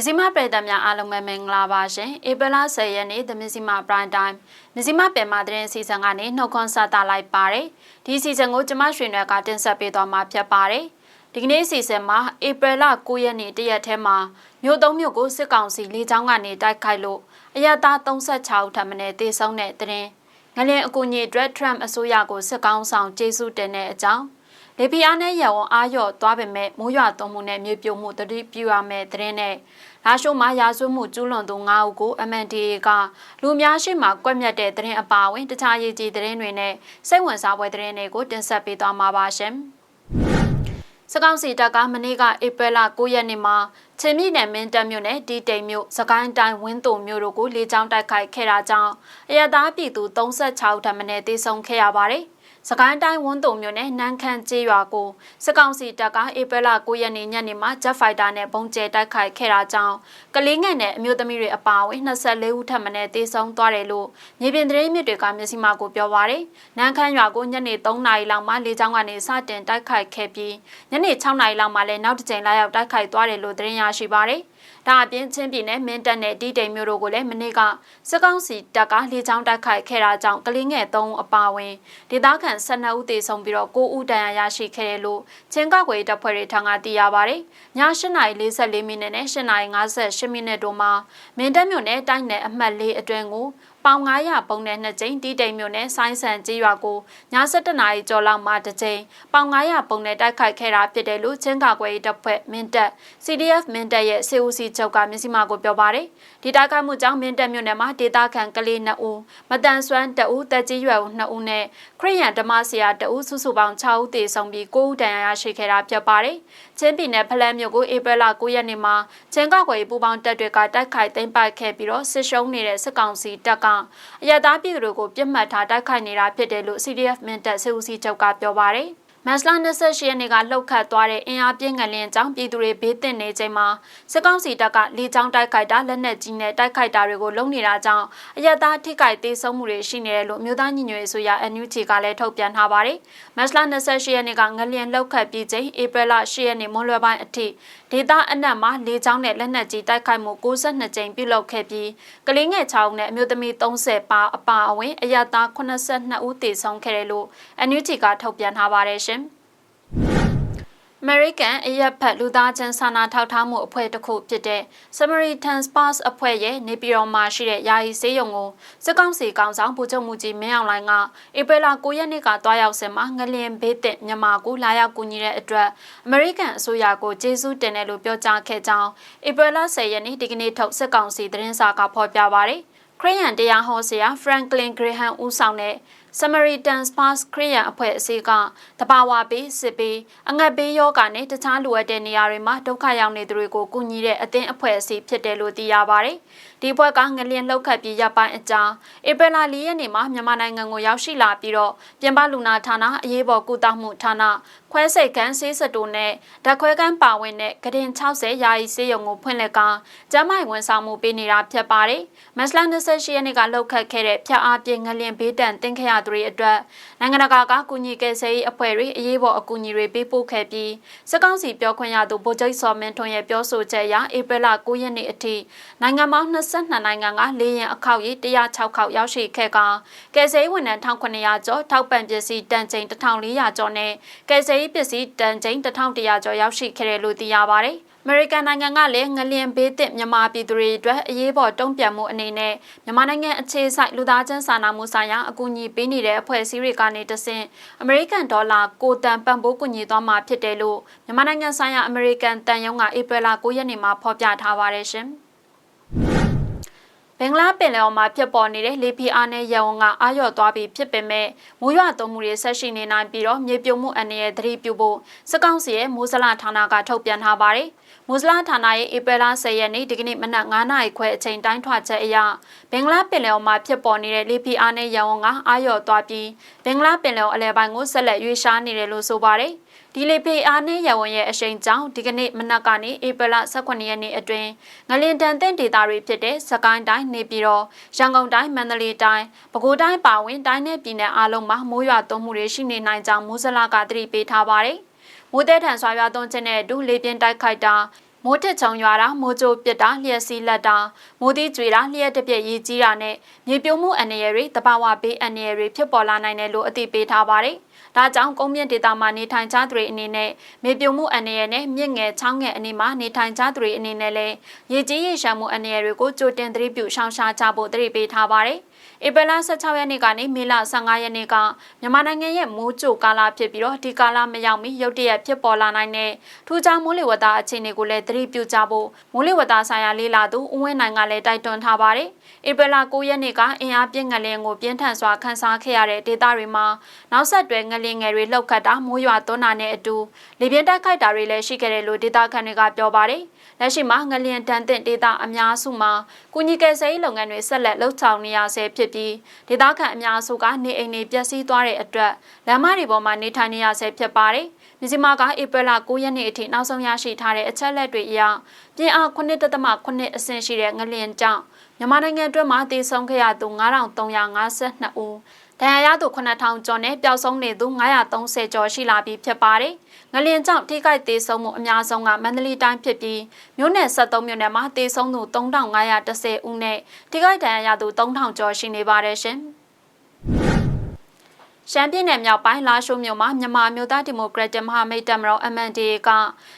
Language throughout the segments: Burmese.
မြစီမပရိသတ်များအားလုံးပဲမင်္ဂလာပါရှင်ဧပြီလ10ရက်နေ့သမစီမပရိုင်တိုင်းမြစီမပင်မသတင်းအစီအစဉ်ကနေနှုတ်ခွန်းဆက်တာလိုက်ပါတယ်ဒီအစီအစဉ်ကိုကျမရွှေနွယ်ကတင်ဆက်ပေးသွားမှာဖြစ်ပါတယ်ဒီကနေ့အစီအစဉ်မှာဧပြီလ9ရက်နေ့တရက်ထဲမှာမြို့သုံးမြို့ကိုစစ်ကောင်စီလေကြောင်းကနေတိုက်ခိုက်လို့အရသာ36ဦးထပ်မံတေဆုံးတဲ့သတင်းငလင်အကူအညီအတွက် Trump အစိုးရကိုစစ်ကောင်ဆောင်ကျေးဇူးတင်တဲ့အကြောင်းလေပီအားနဲ့ရဝအားရော့သွားပေမဲ့မိုးရွာသွန်းမှုနဲ့မြေပြိုမှုတတိပြူရမယ်တဲ့နဲ့ လာရှိုးမှာရာဇဝမှုကျူးလွန်သူ9ဦးကို MNDAA ကလူများရှိမှကွက်မြတ်တဲ့သတင်းအပါအဝင်တခြားရေးကြီးသတင်းတွေနဲ့စိတ်ဝင်စားဖွယ်သတင်းတွေကိုတင်ဆက်ပေးသွားမှာပါရှင်။စကောင်းစီတပ်ကမနေ့ကဧပြီလ9ရက်နေ့မှာချင်းမြင့်နယ်မင်းတပ်မြို့နယ်ဒီတိမ်မြို့စကိုင်းတိုင်းဝင်းတုံမြို့တို့ကိုလေကြောင်းတိုက်ခိုက်ခဲ့တာကြောင့်အရသာပြည်သူ36ထပ်မံတေဆုံးခဲ့ရပါတယ်။ စကိုင်းတိုင်းဝန်းတုံမြို့နယ်နန်းခမ်းကျေးရွာကိုစစ်ကောင်စီတပ်ကဧပြီလ9ရက်နေ့ညနေမှာဂျက်ဖိုက်တာနဲ့ပုံကျဲတိုက်ခိုက်ခဲ့တာကြောင့်ကလေးငယ်နဲ့အမျိုးသမီးတွေအပါအဝင်24ဦးထပ်မံတေဆုံးသွားတယ်လို့မြေပြင်သတင်းမြစ်တွေကမျက်စိမှကိုပြောပါရယ်နန်းခမ်းရွာကိုညနေ3နာရီလောက်မှလေကြောင်းကနေစတင်တိုက်ခိုက်ခဲ့ပြီးညနေ6နာရီလောက်မှလည်းနောက်တစ်ကြိမ်လာရောက်တိုက်ခိုက်သွားတယ်လို့သတင်းရရှိပါရယ် ဒါအပြင်ချင်းပြည်နယ်မင်းတပ်နဲ့တီတိမ်မြို့တို့ကိုလည်းမနေ့ကစစ်ကောင်စီတပ်ကလေကြောင်းတိုက်ခိုက်ခဲ့တာကြောင့်ကလေးငယ်3ဦးအပါအဝင်ဒေသခံ12ဦးသေဆုံးပြီးတော့9ဦးဒဏ်ရာရရှိခဲ့တယ်လို့ချင်းကောက်ွယ်တပ်ဖွဲ့တွေထံကသိရပါတယ်။ည8:44မိနစ်နဲ့8:58မိနစ်တို့မှာမင်းတပ်မြို့နယ်တိုင်းနယ်အမှတ်၄အတွင်းကိုပေါင်900ပုံနဲ့2ကြိမ်တီးတိမ်မြို့နယ်ဆိုင်းဆန်ကြီးရွာကိုည7:00နာရီကျော်လောက်မှတစ်ကြိမ်ပေါင်900ပုံနဲ့တိုက်ခိုက်ခဲ့တာဖြစ်တယ်လို့ချင်းကာကွယ်ရေးတပ်ဖွဲ့မင်းတပ် CDF မင်းတပ်ရဲ့စေဦးစီချုပ်ကမျက်စိမှကိုပြောပါတယ်ဒီတိုက်ခိုက်မှုကြောင့်မင်းတပ်မြို့နယ်မှာဒေသခံကလေး2ဦးမတန်ဆွမ်း2ဦးတက်ကြီးရွယ်2ဦးနဲ့ခရိယန်ဓမ္မဆရာ2ဦးစုစုပေါင်း6ဦးသေဆုံးပြီး9ဦးဒဏ်ရာရရှိခဲ့တာဖြစ်ပါတယ်ချင်းပြည်နယ်ဖလန်းမြို့ကိုဧပြီလ9ရက်နေ့မှာချင်းကောက်ွယ်ပူပေါင်းတပ်တွေကတိုက်ခိုက်သိမ်းပိုက်ခဲ့ပြီးတော့စစ်ရှုံးနေတဲ့စစ်ကောင်စီတပ်ကအရတားပြည်သူတွေကိုပြစ်မှတ်ထားတိုက်ခိုက်နေတာဖြစ်တယ်လို့ CDF မင်းတပ်စေဦးစီချုပ်ကပြောပါတယ်။ မတ်လ28ရက်နေ့ကလှုပ်ခတ်သွားတဲ့အင်အားပြင်းငလင်ကြောင့်ပြည်သူတွေဘေးသင့်နေချိန်မှာစစ်ကောင်စီတပ်ကလေကြောင်းတိုက်ခိုက်တာလက်နက်ကြီးနဲ့တိုက်ခိုက်တာတွေကိုလုပ်နေတာကြောင့်အရသာထိခိုက်သေးဆုံးမှုတွေရှိနေတယ်လို့မြို့သားညီညွတ်ရေးဆိုရ NUG ကလည်းထုတ်ပြန်ထားပါတယ်။မတ်လ28ရက်နေ့ကငလင်လှုပ်ခတ်ပြီးချိန်ဧပြီလ10ရက်နေ့မွန်းလွယ်ပိုင်းအထိဒေသအနက်မှာလေကြောင်းနဲ့လက်နက်ကြီးတိုက်ခိုက်မှု62ကြိမ်ပြုလုပ်ခဲ့ပြီးကလေးငယ်6ဦးနဲ့အမျိုးသမီး30ပါအပါအဝင်အရသာ82ဦးသေဆုံးခဲ့တယ်လို့ NUG ကထုတ်ပြန်ထားပါတယ် ရှင်။ American အရက်ဖက်လူသားချင်းစာနာထောက်ထားမှုအဖွဲ့တစ်ခုဖြစ်တဲ့ Samaritan Pass အဖွဲ့ရဲ့နေပြည်တော်မှာရှိတဲ့ယာယီဆေးရုံကိုစစ်ကောင်စီကောင်ဆောင်ဗိုလ်ချုပ်မှုကြီးမင်းအောင်လှိုင်ကဧပြီလ9ရက်နေ့ကတွားရောက်စင်မှာငလျင်ဘေးသင့်မြန်မာကိုလာရောက်ကူညီတဲ့အတွက် American အစိုးရကိုကျေးဇူးတင်တယ်လို့ပြောကြားခဲ့ကြောင်းဧပြီလ10ရက်နေ့ဒီကနေ့ထုတ်စစ်ကောင်စီသတင်းစာကဖော်ပြပါတယ်။ခရစ်ယာန်တရားဟောဆရာ Franklin Graham ဦးဆောင်တဲ့ Samaritan Pass ခရိယန်အဖွဲ့အစည်းကတဘာဝပေးစစ်ပေးအငတ်ပေးယောဂနဲ့တခြားလိုအပ်တဲ့နေရာတွေမှာဒုက္ခရောက်နေသူတွေကိုကူညီတဲ့အသင်းအဖွဲ့အစည်းဖြစ်တယ်လို့သိရပါတယ်။ ဒီဘက်ကငလျင်လှုပ်ခတ်ပြီးရပ်ပိုင်းအကြာဧပြီလ၄ရက်နေ့မှာမြန်မာနိုင်ငံကိုရောက်ရှိလာပြီးတော့ပြင်ပလူနာဌာနအရေးပေါ်ကုသမှုဌာနခွဲစိတ်ခန်းဆေးစတိုနဲ့ဓာတ်ခွဲခန်းပါဝင်တဲ့ကတင်60ယာယီဆေးရုံကိုဖွင့်လှစ်ကကျန်းမာရေးဝန်ဆောင်မှုပေးနေတာဖြစ်ပါတယ်။မတ်လ28ရက်နေ့ကလှုပ်ခတ်ခဲ့တဲ့ဖျက်အားပြင်းငလျင်ဘေးတန်တင်ခရသူတွေအတွက်နိုင်ငံတကာကကူညီကယ်ဆယ်ရေးအဖွဲ့တွေအရေးပေါ်အကူအညီတွေပေးပို့ခဲ့ပြီးစစ်ကောင်စီပြောခွင့်ရသူဗိုလ်ချုပ်စော်မင်းထွန်းရဲ့ပြောဆိုချက်အရဧပြီလ9ရက်နေ့အထိနိုင်ငံပေါင်း22နိုင်ငံကလေယာဉ်အခောက်ရေး106ခေါက်ရောက်ရှိခဲ့ကကယ်ဆယ်ရေးဝန်ထမ်း1900ကျော်ထောက်ပံ့ပစ္စည်းတန်ချိန်1400ကျော်နဲ့ကယ်ဆယ်ရေးပစ္စည်းတန်ချိန်1100ကျော်ရောက်ရှိခဲ့တယ်လို့သိရပါတယ်။အမေရိကန်နိုင်ငံကလည်းငလျင်ဘေးသင့်မြန်မာပြည်သူတွေအတွက်အရေးပေါ်တုံ့ပြန်မှုအနေနဲ့မြန်မာနိုင်ငံအခြေစိုက်လူသားချင်းစာနာမှုဆိုင်ရာအကူအညီပေးနေတဲ့အဖွဲ့အစည်းတွေကနေတဆင့်အမေရိကန်ဒေါ်လာကိုတန်ပံ့ပိုးကူညီသွားမှာဖြစ်တယ်လို့မြန်မာနိုင်ငံဆိုင်ရာအမေရိကန်တန်ယုံကဧပြီလ9ရက်နေ့မှာဖော်ပြထားပါတယ်ရှင်။ ဘင်္ဂလားပင်လယ်အော်မှာဖြစ်ပေါ်နေတဲ့လေပြင်းအားနဲ့ရဝံကအာရော့သွားပြီးဖြစ်ပေမဲ့မိုးရွာသွန်းမှုတွေဆက်ရှိနေနိုင်ပြီးတော့မြေပြိုမှုအနေနဲ့သတိပြုဖို့စကောင်းစီရဲ့မိုးစလဌာနကထုတ်ပြန်ထားပါတယ်။ မိုးစလဌာနရဲ့ဧပြီလ10ရက်နေ့ဒီကနေ့မနက်9:00နာရီခွဲအချိန်တိုင်းထွာချက်အရဘင်္ဂလားပင်လယ်အော်မှာဖြစ်ပေါ်နေတဲ့လေပြင်းအားနဲ့ရဝံကအာရော့သွားပြီးဘင်္ဂလားပင်လယ်အော်အလဲပိုင်းကိုဆက်လက်ရွေ့ရှားနေတယ်လို့ဆိုပါတယ်။ဒီလေဖေအားနဲ့ရဝန်ရဲ့အရှိန်ကြောင့်ဒီကနေ့မနက်ကနေဧပြီလ18ရက်နေ့အတွင်းငလင်တန်တဲ့ဒေသတွေဖြစ်တဲ့စကိုင်းတိုင်းနေပြည်တော်ရန်ကုန်တိုင်းမန္တလေးတိုင်းပဲခူးတိုင်းပါဝင်တိုင်းနယ်ပြည်နယ်အားလုံးမှာမိုးရွာသွန်းမှုတွေရှိနေနိုင်ကြောင်းမိုးစလာကသတိပေးထားပါတယ်။ မိုးတဲ့ထန်ဆွာရွာသွန်းခြင်းနဲ့အတူလေပြင်းတိုက်ခိုက်တာမိုးထစ်ချုံရွာတာမိုးကြိုးပစ်တာလျှက်စီးလက်တာမိုးသီးကျွေတာလျှက်တစ်ပြက်ရေးကြီးတာနဲ့မြေပြုံးမှုအန္တရာယ်တွေတဘာဝဘေးအန္တရာယ်တွေဖြစ်ပေါ်လာနိုင်တယ်လို့အသိပေးထားပါတယ်။ဒါကြောင့်ကုန်းမြင့်ဒေသမှာနေထိုင်ကြသူတွေအနေနဲ့မြေပြုံးမှုအန္တရာယ်နဲ့မြင့်ငယ်ချောင်းငယ်အနေမှာနေထိုင်ကြသူတွေအနေနဲ့လည်းရေကြီးရေရှမ်းမှုအန္တရာယ်တွေကိုကြိုတင်သတိပြုရှောင်ရှားကြဖို့သတိပေးထားပါတယ်။ ဧပြီလ16ရက်နေ့ကနေမေလ15ရက်နေ့ကမြန်မာနိုင်ငံရဲ့မိုးကြိုကာလဖြစ်ပြီးတော့ဒီကာလမရောက်မီရုတ်တရက်ဖြစ်ပေါ်လာနိုင်တဲ့ထူးခြားမိုးလေဝသအခြေအနေကိုလည်းသတိပြုကြဖို့မိုးလေဝသဆိုင်ရာလေးလာသူဦးဝင်းနိုင်ကလည်းတိုက်တွန်းထားပါတယ်။ဧပြီလ9ရက်နေ့ကအင်အားပြင်းငလျင်ကိုပြင်းထန်စွာခန်းစားခဲ့ရတဲ့ဒေသတွေမှာနောက်ဆက်တွဲငလျင်ငယ်တွေလှုပ်ခတ်တာမိုးရွာသွန်းတာနဲ့အတူလေပြင်းတိုက်ခိုက်တာတွေလည်းရှိခဲ့တယ်လို့ဒေသခံတွေကပြောပါတယ်။လက်ရှိမှာငလျင်တန်တဲ့ဒေသအများစုမှာကုညီကယ်ဆယ်ရေးလုပ်ငန်းတွေဆက်လက်လှုပ်ဆောင်နေရဆဲဖြစ်ပြီးဒေသခံအများစုကနေအိမ်တွေပျက်စီးသွားတဲ့အတွက်လမ်းမတွေပေါ်မှာနေထိုင်နေရဆဲဖြစ်ပါတယ်။မြစီမာကဧပြီလ9ရက်နေ့အထိနောက်ဆုံးရရှိထားတဲ့အချက်လက်တွေအရပြင်အား9.8အဆင့်ရှိတဲ့ငလျင်ကြောင့်မြန်မာနိုင်ငံအတွင်းမှာတည်ဆုံခဲ့ရသူ9352ဦး ဒဏ်ရာရသူ9000ကျော်နဲ့ပျောက်ဆုံးနေသူ930ကျော်ရှိလာပြီဖြစ်ပါတယ်။ငလျင်ကြောင့်ထိခိုက်သေးဆုံးမှုအများဆုံးကမန္တလေးတိုင်းဖြစ်ပြီးမြို့နယ်73မြို့နယ်မှာသေဆုံးသူ3510ဦးနဲ့ထိခိုက်ဒဏ်ရာရသူ3000ကျော်ရှိနေပါတယ်ရှင်။ ရှမ်းပြည်နယ်မြောက်ပိုင်းလာရှိုးမြို့မှာမြန်မာမျိုးသားဒီမိုကရက်တစ်မဟာမိတ်တပ်မတော် MNDAA က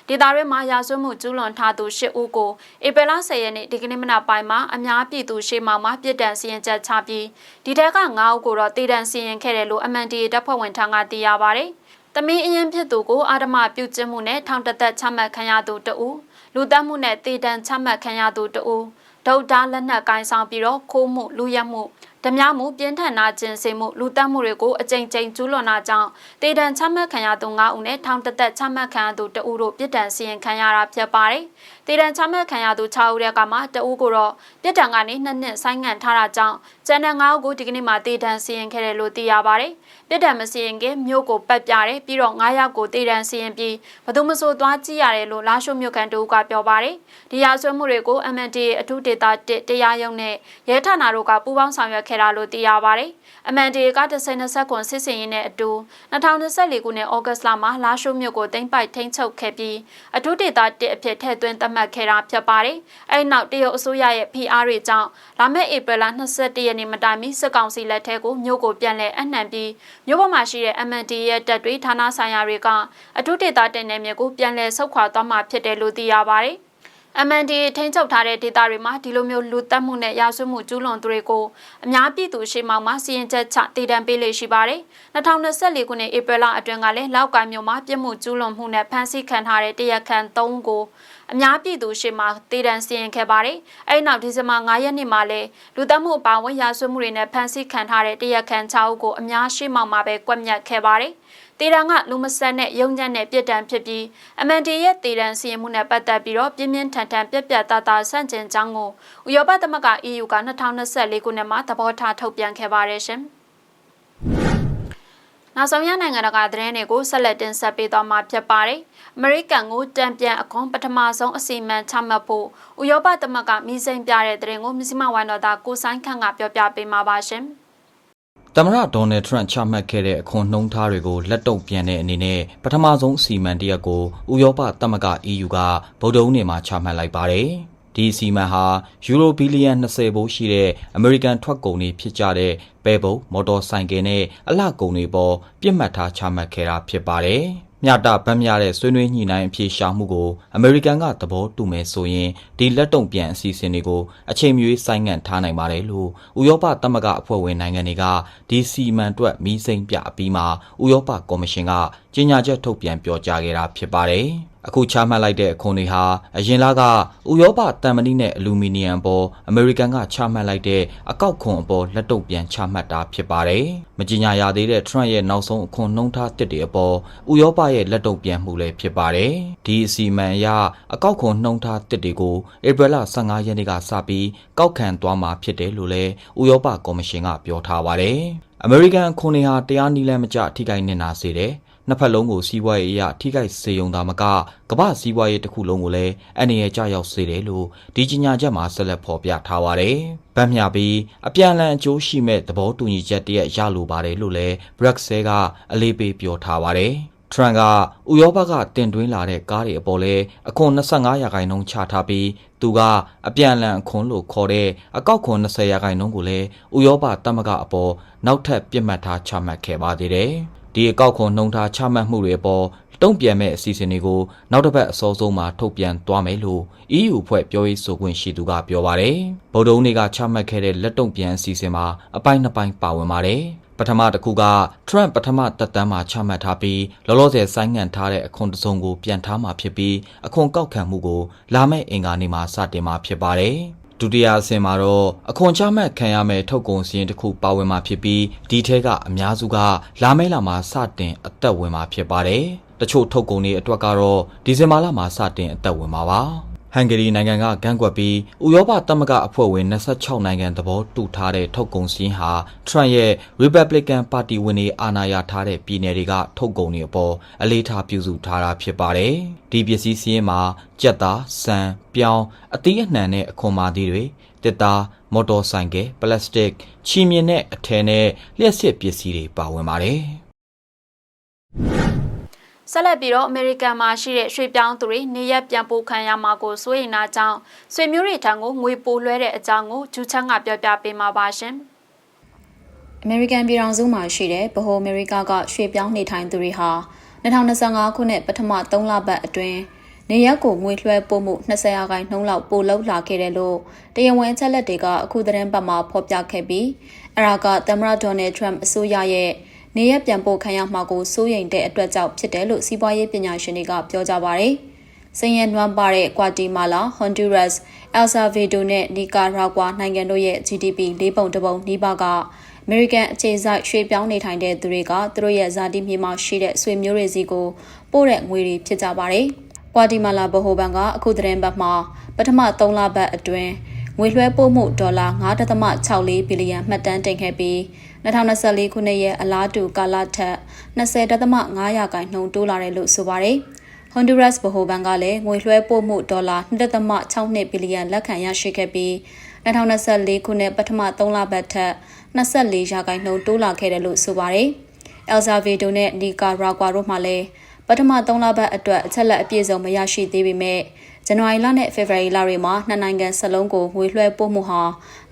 ဒေသရဲမှာရာဇဝတ်မှုကျူးလွန်ထားသူ၈ဦးကိုဧပြီလ10ရက်နေ့ဒီကနေ့မနက်ပိုင်းမှာအများပြည်သူရှေ့မှောက်မှာပြစ်ဒဏ်စီရင်ချက်ချပြီးဒီထက်က9ဦးကိုတော့တည်တံစီရင်ခဲ့တယ်လို့ MNDAA တပ်ဖွဲ့ဝင်ထံကသိရပါဗျ။တမင်းအရင်ဖြစ်သူကိုအာဓမပြုကျင့်မှုနဲ့ထောင်တသက်ချမှတ်ခံရသူတဦးလူတက်မှုနဲ့တည်တံချမှတ်ခံရသူတဦး ဒုတ်တာလက်နက်ကိုင်းဆောင်ပြီးတော့ခိုးမှုလူရက်မှုဓမြမှုပြင်းထန်နာကျင်စေမှုလူတက်မှုတွေကိုအကြိမ်ကြိမ်ကျူးလွန်တာကြောင့်တေတံချမှတ်ခံရသူ9ဦးနဲ့ထောင်တသက်ချမှတ်ခံရသူ2ဦးတို့ပြစ်ဒဏ်စီရင်ခံရတာဖြစ်ပါတယ်။တေတံချမှတ်ခံရသူ6ဦးတဲ့ကမှ2ဦးကိုတော့ပြစ်ဒဏ်ကနေ2နှစ်ဆိုင်းငံ့ထားတာကြောင့်ကျန်တဲ့9ဦးကိုဒီကနေ့မှတေတံစီရင်ခဲ့တယ်လို့သိရပါတယ်။ ပြစ်ဒဏ်မစီရင်ခင်မြို့ကိုပတ်ပြတယ်ပြီးတော့9ယောက်ကိုတေတံစီရင်ပြီးဘသူမဆိုသွားကြည့်ရတယ်လို့လာရှုမြို့ကန်တူကပြောပါတယ်။ဒီရာဆွဲမှုတွေကို MND အထူးဒေတာတရားရုံးနဲ့ရဲဌာနတို့ကပူးပေါင်းဆောင်ရွက်ခဲ့တာလို့သိရပါတယ်။ MND က10-20ခွန်စစ်စင်ရင်နဲ့အတူ2024ခုနှစ်ဩဂတ်လမှာလာရှိုးမြို့ကိုတင်ပိုက်ထိန်းချုပ်ခဲ့ပြီးအထူးဒေတာ1အဖြစ်ထည့်သွင်းသတ်မှတ်ခဲ့တာဖြစ်ပါတယ်။အဲဒီနောက်တရုတ်အစိုးရရဲ့ PR တွေကြောင့်လာမယ့်ဧပြီလ22ရက်နေ့မတိုင်မီစစ်ကောင်စီလက်ထက်ကိုမြို့ကိုပြန်လည်အနှံပြီးမြို့ပေါ်မှာရှိတဲ့ MND ရဲ့တပ်တွေဌာနဆိုင်ရာတွေကအထူးဒေတာတင်နယ်မြေကိုပြန်လည်ဆုတ်ခွာသွားမှာဖြစ်တယ်လို့သိရပါတယ်။ MND ထိန်းချုပ်ထားတဲ့ဒေသတွေမှာဒီလိုမျိုးလူတက်မှုနဲ့ရာဇဝမှုကျူးလွန်သူတွေကိုအများပြည်သူရှေ့မှောက်မှာစီရင်ချက်ချတည်တံပေးလေရှိပါတယ်။2024ခုနှစ်ဧပြီလအတွင်းကလည်းလောက်ကိုင်းမြို့မှာပြစ်မှုကျူးလွန်မှုနဲ့ဖမ်းဆီးခံထားတဲ့တရားခံ3ဦးကိုအများပြည်သူရှေ့မှာတည်တံစီရင်ခဲ့ပါတယ်။အဲဒီနောက်ဒီဇင်ဘာ9ရက်နေ့မှာလည်းလူတက်မှုအပါအဝင်ရာဇဝမှုတွေနဲ့ဖမ်းဆီးခံထားတဲ့တရားခံ6ဦးကိုအများရှေ့မှောက်မှာပဲကွက်မြတ်ခဲ့ပါတယ်။ တေရန်ကလူမဆန်တဲ့ယုံညံ့တဲ့ပြစ်ဒဏ်ဖြစ်ပြီးအမန်တီရဲ့တေရန်စီရင်မှုနဲ့ပတ်သက်ပြီးတော့ပြင်းပြင်းထန်ထန်ပြက်ပြက်သားသားဆန့်ကျင်ကြောင်းကိုဥရောပသမဂ္ဂ EU က2024ခုနှစ်မှာသဘောထားထုတ်ပြန်ခဲ့ပါတယ်ရှင်။နောက်ဆုံးရနိုင်ငံတကာသတင်းတွေကိုဆက်လက်တင်ဆက်ပေးသွားမှာဖြစ်ပါတယ်။အမေရိကန်ကိုတံပြန်အခွန်ပထမဆုံးအစီအမံချမှတ်ဖို့ဥရောပသမဂ္ဂမိစိန်ပြတဲ့သတင်းကိုမြစီမဝိုင်းတော်သားကိုဆိုင်ခန့်ကပြောပြပေးမှာပါရှင်။ သမ္မတဒေါ်နယ်ထရန့်ချမှတ်ခဲ့တဲ့အခွန်နှုံးထားတွေကိုလက်တုံ့ပြန်တဲ့အနေနဲ့ပထမဆုံးစီမံတရက်ကိုဥရောပသမဂ္ဂ EU ကဗုဒ္ဓဦးနေမှာချမှတ်လိုက်ပါတယ်။ဒီစီမံဟာယူရိုဘီလီယံ20ဘိုးရှိတဲ့အမေရိကန်ထွက်ကုန်တွေဖြစ်ကြတဲ့ပဲဘုံမော်တော်ဆိုင်ကယ်နဲ့အလှကုန်တွေပေါ်ပြစ်မှတ်ထားချမှတ်ခဲ့တာဖြစ်ပါတယ်။ မျှတဗတ်မြတဲ့ဆွေးနွေးညှိနှိုင်းအဖြေရှာမှုကိုအမေရိကန်ကသဘောတူမယ်ဆိုရင်ဒီလက်တုံပြန်အစီအစဉ်တွေကိုအချိန်မရွေးဆိုင်းငံ့ထားနိုင်ပါတယ်လို့ဥရောပသမဂ္ဂအဖွဲ့ဝင်နိုင်ငံတွေကဒီစီမံတွက်မီးစိမ့်ပြအပြီးမှာဥရောပကော်မရှင်က ကြေညာချက်ထုတ်ပြန်ပြောကြားခဲ့တာဖြစ်ပါတယ်။အခုချမှတ်လိုက်တဲ့အခွန်တွေဟာအရင်လကဥရောပတန်မဏိနဲ့အလူမီနီယံပေါ်အမေရိကန်ကချမှတ်လိုက်တဲ့အကောက်ခွန်အပေါ်လက်တုပ်ပြန်ချမှတ်တာဖြစ်ပါတယ်။မကြီးညာရသေးတဲ့ထရန့်ရဲ့နောက်ဆုံးအခွန်နှုံးထားတစ်တွေအပေါ်ဥရောပရဲ့လက်တုပ်ပြန်မှုလည်းဖြစ်ပါတယ်။ဒီအစီအမံအရအကောက်ခွန်နှုံးထားတစ်တွေကိုဧပြီလ15ရက်နေ့ကစပြီးကောက်ခံသွားမှာဖြစ်တယ်လို့လည်းဥရောပကော်မရှင်ကပြောထားပါတယ်။အမေရိကန်အခွန်တွေဟာတရားနည်းလမ်းမကျထိခိုက်နေတာစေတယ်။ နှစ်ဖက်လုံးကိုစီးပွားရေးအရထိခိုက်စေုံသာမကကမ္ဘာစီးပွားရေးတစ်ခုလုံးကိုလည်းအနေရကြရောက်စေတယ်လို့ဒီကြီးညာချက်မှာဆက်လက်ဖော်ပြထားပါတယ်။ဗတ်မြပြီးအပြန်အလှန်အကျိုးရှိမဲ့သဘောတူညီချက်တရက်ရလိုပါတယ်လို့လည်း Brexit ကအလေးပေးပြောထားပါတယ်။ထရန့်ကဥရောပကတင်သွင်းလာတဲ့ကားတွေအပေါ်လဲအခွန်25ရာခိုင်နှုန်းချထားပြီးသူကအပြန်အလှန်အခွန်လို့ခေါ်တဲ့အကောက်ခွန်20ရာခိုင်နှုန်းကိုလည်းဥရောပသမဂ္ဂအပေါ်နောက်ထပ်ပြစ်မှတ်ထားချမှတ်ခဲ့ပါသေးတယ်။ ဒီအကောက်ခွန်နှုန်းထားချမှတ်မှုတွေအပေါ်တုံ့ပြန်မဲ့အစီအစဉ်တွေကိုနောက်တစ်ပတ်အစောဆုံးမှာထုတ်ပြန်သွားမယ်လို့ EU ဖွဲ့ပြောရေးဆိုခွင့်ရှိသူကပြောပါတယ်။ဗုဒ္ဓဦးနေ့ကချမှတ်ခဲ့တဲ့လက်တုံ့ပြန်အစီအစဉ်မှာအပိုင်းနှစ်ပိုင်းပါဝင်ပါတယ်။ပထမတစ်ခုက Trump ပထမတက်တမ်းမှာချမှတ်ထားပြီးလောလောဆယ်ဆိုင်းငံ့ထားတဲ့အခွန်တစုံကိုပြန်ထားမှာဖြစ်ပြီးအခွန်ကောက်ခံမှုကိုလာမယ့်အင်္ဂါနေ့မှာစတင်မှာဖြစ်ပါတယ်။ ဒုတိယအဆင့်မှာတော့အခွန်ချမှတ်ခံရမယ့်ထုတ်ကုန်စည်းတစ်ခုပါဝင်မှာဖြစ်ပြီးဒီထဲကအများစုကလာမယ့်လမှာစတင်အသက်ဝင်မှာဖြစ်ပါတယ်။တချို့ထုတ်ကုန်တွေအတွက်ကတော့ဒီဇင်ဘာလမှာစတင်အသက်ဝင်မှာပါ။ ဟန်ဂေရီနိုင်ငံကကန့်ကွက်ပြီးဥရောပသမဂ္ဂအဖွဲ့ဝင်26နိုင်ငံသဘောတူထားတဲ့ထုတ်ကုန်စည်းဟာထရန့်ရဲ့ Republican ပါတီဝင်တွေအာဏာရထားတဲ့ပြည်နယ်တွေကထုတ်ကုန်တွေအပေါ်အလေးထားပြုစုထားတာဖြစ်ပါတယ်။ဒီပစ္စည်းစည်းမှာကြက်သား၊ဆန်၊ပြောင်းအသီးအနှံနဲ့အခွန်မာသီးတွေတစ်သားမော်တော်ဆိုင်ကယ်ပလတ်စတစ်ချီမြင်တဲ့အထည်နဲ့လျှက်စစ်ပစ္စည်းတွေပါဝင်ပါတယ်။ ဆက်လက်ပြီးတော့အမေရိကန်မှာရှိတဲ့ရွှေပြောင်းသူတွေနေရက်ပြန်ပို့ခံရမှာကိုစိုးရိမ်တာကြောင့်ဆွေမျိုးတွေထံကိုငွေပိုလွှဲတဲ့အကြောင်းကိုဂျူချန်ကပြောပြပေးမှာပါရှင်။အမေရိကန်ပြည်ထောင်စုမှာရှိတဲ့ဗဟိုအမေရိကကရွှေပြောင်းနေထိုင်သူတွေဟာ2025ခုနှစ်ပထမ3လပတ်အတွင်းနေရက်ကိုငွေလွှဲပို့မှု20ရာခိုင်နှုန်းလောက်ပိုလောက်လာခဲ့တယ်လို့တရားဝင်ချက်လက်တွေကအခုသတင်းပတ်မှာဖော်ပြခဲ့ပြီးအရာကသမ္မတဒေါ်နယ်ထရမ့်အစိုးရရဲ့ နေရက်ပြန်ပို့ခံရမှာကိုစိုးရိမ်တဲ့အတွက်ကြောင့်ဖြစ်တယ်လို့စီးပွားရေးပညာရှင်တွေကပြောကြပါဗျ။စင်ရနွမ်းပါတဲ့ကွာတီမာလာ၊ဟွန်ဒူရက်စ်၊အယ်ဆာဗေဒိုနဲ့နီကာရာဂွာနိုင်ငံတို့ရဲ့ GDP ၄ပုံတစ်ပုံနီးပါးကအမေရိကန်အခြေစိုက်ရွှေ့ပြောင်းနေထိုင်တဲ့သူတွေကသူတို့ရဲ့ဇာတိမြေမှာရှိတဲ့ဆွေမျိုးတွေစီကိုပို့တဲ့ငွေတွေဖြစ်ကြပါတယ်။ကွာတီမာလာဗဟိုဘဏ်ကအခုသတင်းပတ်မှာပထမ3လပတ်အတွင်းငွေလွှဲပို့မှုဒေါ်လာ9.64ဘီလီယံမှတ်တမ်းတင်ခဲ့ပြီး 2024ခုနှစ်ရဲ့အလားတူကာလထက်20.5ရာခိုင်နှုန်းတိုးလာတယ်လို့ဆိုပါတယ်။ Honduras ဗဟိုဘဏ်ကလည်းငွေလွှဲပို့မှုဒေါ်လာ2.62ဘီလီယံလက်ခံရရှိခဲ့ပြီး2024ခုနှစ်ပထမ3လပတ်ထက်24ရာခိုင်နှုန်းတိုးလာခဲ့တယ်လို့ဆိုပါတယ်။ El Salvador နဲ့ Nicaragua တို့မှလည်းပထမ3လပတ်အတွက်အချက်လက်အပြည့်စုံမရရှိသေးပေမဲ့ ဇန်နဝါရီလနဲ့ဖေဖော်ဝါရီလတွေမှာနှစ်နိုင်ငံစလုံးကိုငွေလွှဲပို့မှုဟာ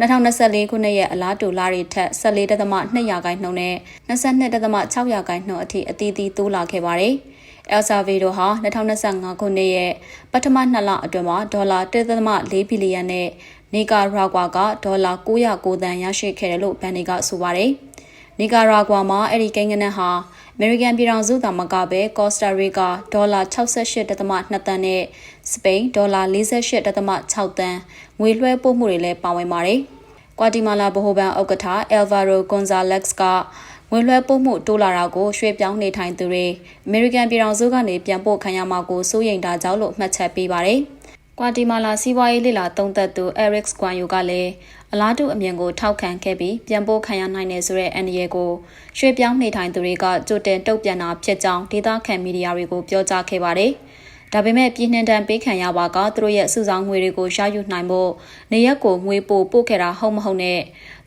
2024ခုနှစ်ရဲ့အလားတူလတွေထက်14.2ရာခိုင်နှုန်းနဲ့22.6ရာခိုင်နှုန်းအထိအသီးသီးတိုးလာခဲ့ပါတယ်။ El Salvador ဟာ2025ခုနှစ်ရဲ့ပထမနှစ်လအတွင်းမှာဒေါ်လာ1.4ဘီလီယံနဲ့နီကာရာဂွာကဒေါ်လာ909သန်းရရှိခဲ့တယ်လို့ဘန်နီကဆိုပါတယ်။ နီကာရာဂွာမှာအဲ့ဒီကိန်းဂဏန်းဟာအမေရိကန်ပြည်ထောင်စုသာမကပဲကော့စတာရီကာဒေါ်လာ68.2တန်းနဲ့စပိန်ဒေါ်လာ48.6တန်းငွေလွှဲပို့မှုတွေလည်းပါဝင်ပါတယ်။ကွာတီမာလာဗဟိုဘဏ်ဥက္ကဋ္ဌအယ်ဗာရိုဂွန်ဇာလက်စ်ကငွေလွှဲပို့မှုတိုးလာတာကိုရွှေ့ပြောင်းနေထိုင်သူတွေအမေရိကန်ပြည်ထောင်စုကနေပြန်ပို့ခံရမှာကိုစိုးရိမ်တာကြောင့်လို့မှတ်ချက်ပေးပါတယ်။ ကွာတီမာလာစီးပွားရေးလေလာသုံးသက်သူ Eric Guanyu ကလည်းအလားတူအမြင်ကိုထောက်ခံခဲ့ပြီးပြန်ပို့ခံရနိုင်တယ်ဆိုတဲ့အန်ဒီရဲကိုရွှေ့ပြောင်းနေထိုင်သူတွေကကြိုတင်တုံ့ပြန်တာဖြစ်ကြောင်းဒေသခံမီဒီယာတွေကိုပြောကြားခဲ့ပါတယ်။ဒါပေမဲ့ပြည်နှင်တန်ပေးခံရပါကသူတို့ရဲ့စုဆောင်ငွေတွေကိုရယူနိုင်ဖို့နေရက်ကိုငွေပို့ပို့ခဲ့တာဟုတ်မဟုတ်နဲ့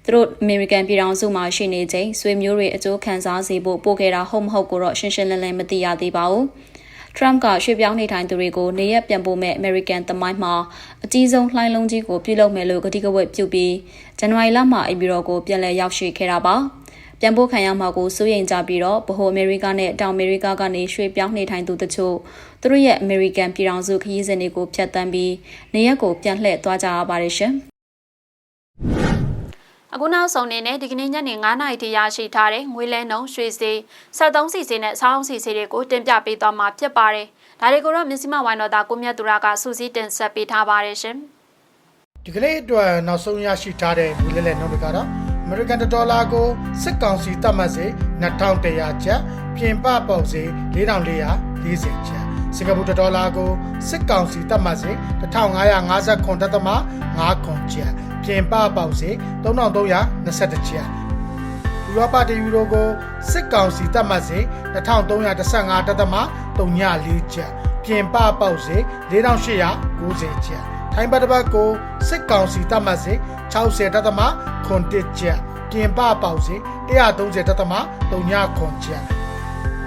သူတို့အမေရိကန်ပြည်ထောင်စုမှာရှိနေချိန်ဆွေမျိုးတွေအကျိုးခံစားစေဖို့ပို့ခဲ့တာဟုတ်မဟုတ်ကိုတော့ရှင်းရှင်းလင်းလင်းမသိရသေးပါဘူး။ Trump ကရွှေ့ပြောင်းနေထိုင်သူတွေကိုနေရက်ပြန်ပို့မဲ့ American သမိုင်းမှာအကြီးဆုံးလှိုင်းလုံးကြီးကိုပြုလုပ်မယ်လို့ကတိကဝတ်ပြုပြီးဇန်နဝါရီလမှာအပြည်တော်ကိုပြန်လည်ရောက်ရှိခဲ့တာပါ။ပြန်ပို့ခံရမှာကိုစိုးရိမ်ကြပြီးတော့ဗဟိုအမေရိကနဲ့တောင်အမေရိကကနေရွှေ့ပြောင်းနေထိုင်သူတချို့သူတို့ရဲ့အမေရိကန်ပြည်ထောင်စုခရီးစဉ်တွေကိုဖျက်ဆီးပြီးနေရက်ကိုပြန်လှည့်သွားကြရပါတယ်ရှင်။ အခုနောက်ဆုံးအနေနဲ့ဒီကနေ့ညနေ9:00နာရီထိရရှိထားတဲ့ငွေလဲနှုန်းရွှေစီ73စီစီနဲ့ဆောင်းစီစီတွေကိုတင်ပြပေးသွားမှာဖြစ်ပါတယ်။ဒါတွေကိုတော့မြစီမဝိုင်းတော်သားကိုမြတ်သူရကစူးစီးတင်ဆက်ပေးထားပါတယ်ရှင်။ဒီကနေ့အတွက်နောက်ဆုံးရရှိထားတဲ့ငွေလဲလှယ်နှုန်းတွေကတော့ American ဒေါ်လာကိုစစ်ကောင်စီသတ်မှတ်စေ2100ကျပ်ပြင်ပပေါက်စေ4440ကျပ်စင်ကာပူဒေါ်လာကိုစစ်ကောင်စီသတ်မှတ်စေ1550ခွန်တက်သမ5ခွန်ကျပ် ပြင်ပပေါက်စေ3321ကျပ်ဥရောပတယူရိုကိုစစ်ကောင်စီသတ်မှတ်စေ2315တက်သမ34ကျပ်ပြင်ပပေါက်စေ4890ကျပ်ထိုင်းဘတ်တစ်ပတ်ကိုစစ်ကောင်စီတတ်မှတ်စေ60တသမခွန်တစ်ကျပ်ပြင်ပပေါက်စေ130တသမ3ညခွန်ကျပ်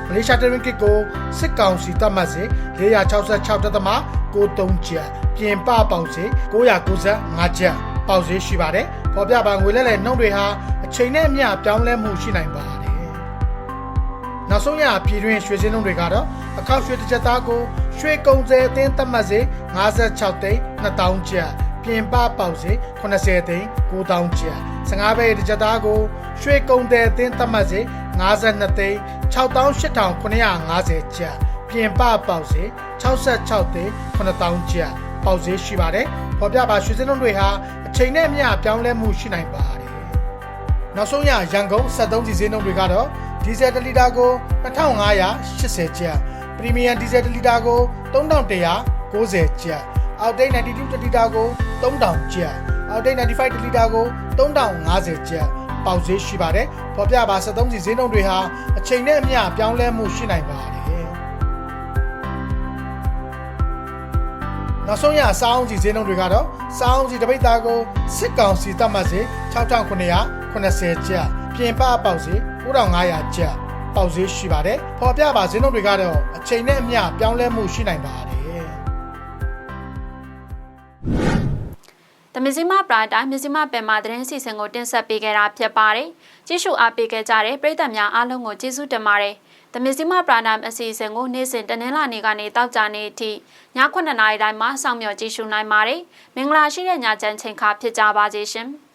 မလေးရှားတရင်ကစ်ကိုစစ်ကောင်စီတပ်မှတ်စေ466.93ကျပ်ပြင်ပပေါင်စေ995ကျပ် ပေါက်ဈေးရှိပါတယ်။ပေါ်ပြပါငွေလဲလှယ်နှုန်းတွေဟာအချိန်နဲ့အမျှပြောင်းလဲမှုရှိနိုင်ပါတယ်။နောက်ဆုံးရပြည်တွင်းရွှေစင်းနှုန်းတွေကတော့အခောက်ရွှေတစ်ချက်သားကိုရွှေကုံစဲအသင်းသတ်မှတ်စေ56သိန်း2000ကျပ်ပြင်ပပေါက်စေ80သိန်း9000ကျပ်15ဘဲတစ်ချက်သားကိုရွှေကုံတဲ့အသင်းသတ်မှတ်စေ52သိန်း68,950ကျပ်ပြင်ပပေါက်စေ66သိန်း9000ကျပ်ပေါက်ဈေးရှိပါတယ်။ပေါ်ပြပါရွှေစင်းလုံးတွေဟာအ ချိန်နဲ့အမျှပြောင်းလဲမှုရှိနိုင်ပါတယ်။နောက်ဆုံးရရန်ကုန်73စီဈေးနှုန်းတွေကတော့ဒီဇယ်1လီတာကို2580ကျပ်ပရီမီယံဒီဇယ်1လီတာကို3190ကျပ်အောက်တိတ်92တလီတာကို3000ကျပ်အောက်တိတ်95တလီတာကို3050ကျပ်ပေါက်ဈေးရှိပါတယ်။ပေါ်ပြပါ73စီဈေးနှုန်းတွေဟာအချိန်နဲ့အမျှပြောင်းလဲမှုရှိနိုင်ပါတယ်။ နောက်ဆုံးရစောင်းစီဈေးနှုန်းတွေကတော့စောင်းစီတပိတ်သားကိုစစ်ကောင်စီတပ်မှတ်စေ6980ကျပ်ပြင်ပပေါက်စေ9500ကျပ်ပေါက်ဈေးရှိပါတယ်။ပေါ်ပြပါဈေးနှုန်းတွေကတော့အချိန်နဲ့အမျှပြောင်းလဲမှုရှိနိုင်ပါတယ်။တမစီမပရိုင်တိုင်းမြစီမပင်မသတင်းစီစဉ်ကိုတင်ဆက်ပေးခဲ့တာဖြစ်ပါတယ်။ကြည့်ရှုအားပေးခဲ့ကြတဲ့ပရိသတ်များအားလုံးကိုကျေးဇူးတင်ပါတယ်။ တမစီမပရိုင်တိုင်းအစီအစဉ်ကိုနေ့စဉ်တနင်္လာနေ့ကနေတောက်ကြနေ့အထိည9:00နာရီတိုင်းမှာစောင့်မျှော်ကြည့်ရှုနိုင်ပါတယ်။မင်္ဂလာရှိတဲ့ညချမ်းချိန်ခါဖြစ်ကြပါစေရှင်။